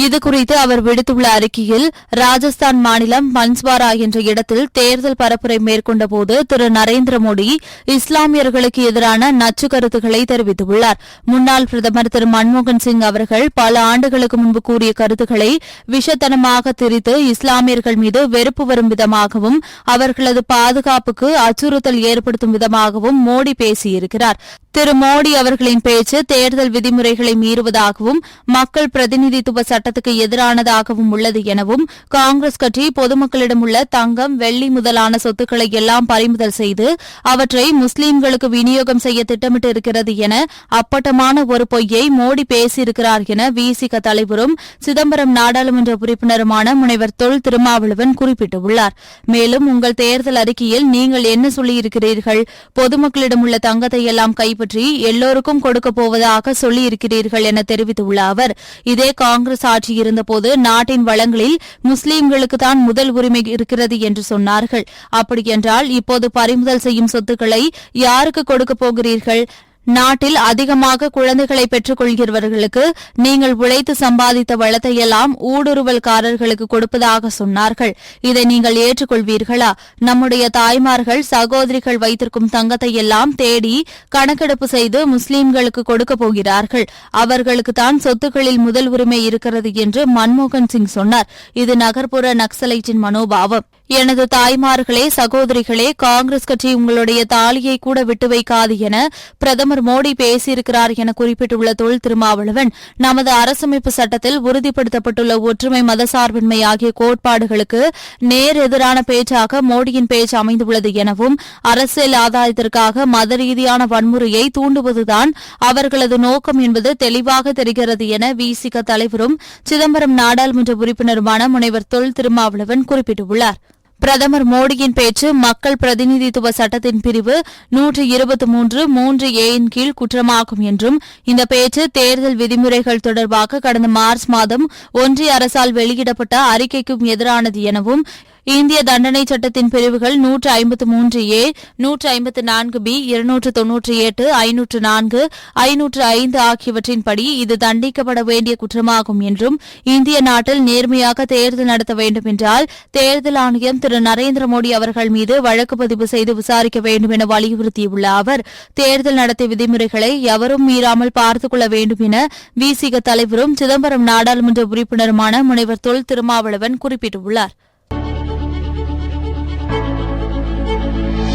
இதுகுறித்து அவர் விடுத்துள்ள அறிக்கையில் ராஜஸ்தான் மாநிலம் பன்ஸ்வாரா என்ற இடத்தில் தேர்தல் பரப்புரை மேற்கொண்டபோது திரு. நரேந்திர மோடி இஸ்லாமியர்களுக்கு எதிரான நச்சு கருத்துக்களை தெரிவித்துள்ளார். முன்னாள் பிரதமர் திரு. மன்மோகன் சிங் அவர்கள் பல ஆண்டுகளுக்கு முன்பு கூறிய கருத்துக்களை விஷத்தனமாக திரித்து இஸ்லாமியர்கள் மீது வெறுப்பு வரும் விதமாகவும் அவர்களது பாதுகாப்புக்கு அச்சுறுத்தல் ஏற்படுத்தும் விதமாகவும் மோடி பேசியிருக்கிறார். திரு. மோடி அவர்களின் பேச்சு தேர்தல் விதிமுறைகளை மீறுவதாகவும் மக்கள் பிரதிநிதித்துவ சட்டத்துக்கு எதிரானதாகவும் உள்ளது எனவும் காங்கிரஸ் கட்சி பொதுமக்களிடம் உள்ள தங்கம் வெள்ளி முதலான சொத்துக்களை எல்லாம் பறிமுதல் செய்து அவற்றை முஸ்லீம்களுக்கு விநியோகம் செய்ய திட்டமிட்டு இருக்கிறது என அப்பட்டமான ஒரு பொய்யை மோடி பேசியிருக்கிறார் என விசிக தலைவரும் சிதம்பரம் நாடாளுமன்ற உறுப்பினருமான முனைவர் தொல் திருமாவளவன் குறிப்பிட்டுள்ளார். மேலும் உங்கள் தேர்தல் அறிக்கையில் நீங்கள் என்ன சொல்லியிருக்கிறீர்கள்? பொதுமக்களிடம் உள்ள தங்கத்தை எல்லாம் கைப்பற்றி எல்லோருக்கும் கொடுக்கப் போவதாக சொல்லியிருக்கிறீர்கள் என தெரிவித்துள்ள அவர் இதே காங்கிரஸ் ஆட்சி இருந்தபோது நாட்டின் வளங்களில் முஸ்லீம்களுக்கு தான் முதல் உரிமை இருக்கிறது என்று சொன்னார்கள். அப்படியென்றால் இப்போது பறிமுதல் செய்யும் சொத்துக்களை யாருக்கு கொடுக்கப் போகிறீர்கள்? நாட்டில் அதிகமாக குழந்தைகளை பெற்றுக் கொள்கிறவர்களுக்கு நீங்கள் உழைத்து சம்பாதித்த வளத்தையெல்லாம் ஊடுருவல்காரர்களுக்கு கொடுப்பதாக சொன்னார்கள். இதை நீங்கள் ஏற்றுக்கொள்வீர்களா? நம்முடைய தாய்மார்கள் சகோதரிகள் வைத்திருக்கும் தங்கத்தை எல்லாம் தேடி கணக்கெடுப்பு செய்து முஸ்லீம்களுக்கு கொடுக்கப் போகிறார்கள். அவர்களுக்கு தான் சொத்துக்களில் முதல் உரிமை இருக்கிறது என்று மன்மோகன் சிங் சொன்னார். இது நகர்ப்புற நக்சலைட்டின் மனோபாவம். எனது தாய்மார்களே சகோதரிகளே காங்கிரஸ் கட்சி உங்களுடைய தாலியை கூட விட்டு வைக்காது என பிரதமர் பிரதமர் மோடி பேசியிருக்கிறார் என குறிப்பிட்டுள்ள தொல் திருமாவளவன் நமது அரசமைப்பு சட்டத்தில் உறுதிப்படுத்தப்பட்டுள்ள ஒற்றுமை மதசார்பின்மை ஆகிய கோட்பாடுகளுக்கு நேர் எதிரான பேச்சாக மோடியின் பேச்சு அமைந்துள்ளது எனவும் அரசியல் ஆதாயத்திற்காக மத ரீதியான வன்முறையை தூண்டுவதுதான் அவர்களது நோக்கம் என்பது தெளிவாக தெரிகிறது என விசிக தலைவரும் சிதம்பரம் நாடாளுமன்ற உறுப்பினருமான முனைவர் தொல் திருமாவளவன் குறிப்பிட்டுள்ளாா் பிரதமர் மோடியின் பேச்சு மக்கள் பிரதிநிதித்துவ சட்டத்தின் பிரிவு நூற்று இருபத்தி மூன்று மூன்று ஏயின் கீழ் குற்றமாகும் என்றும் இந்த பேச்சு தேர்தல் விதிமுறைகள் தொடர்பாக கடந்த மார்ச் மாதம் ஒன்றிய அரசால் வெளியிடப்பட்ட அறிக்கைக்கும் எதிரானது எனவும் இந்திய தண்டனை சட்டத்தின் பிரிவுகள் நூற்று ஐம்பத்து மூன்று ஏ நூற்று ஐம்பத்து நான்கு பி இருநூற்று தொன்னூற்றி எட்டு ஐநூற்று நான்கு ஐநூற்று ஐந்து ஆகியவற்றின்படி இது தண்டிக்கப்பட வேண்டிய குற்றமாகும் என்றும் இந்திய நாட்டில் நேர்மையாக தேர்தல் நடத்த வேண்டும் என்றால் தேர்தல் ஆணையம் திரு நரேந்திர மோடி அவர்கள் மீது வழக்கு பதிவு செய்து விசாரிக்க வேண்டும் என வலியுறுத்தியுள்ள அவர் தேர்தல் நடத்தை விதிமுறைகளை எவரும் மீறாமல் பார்த்துக் கொள்ள வேண்டும் என விசிக தலைவரும் சிதம்பரம் நாடாளுமன்ற உறுப்பினருமான முனைவர் தொல் திருமாவளவன் குறிப்பிட்டுள்ளார். Thank you.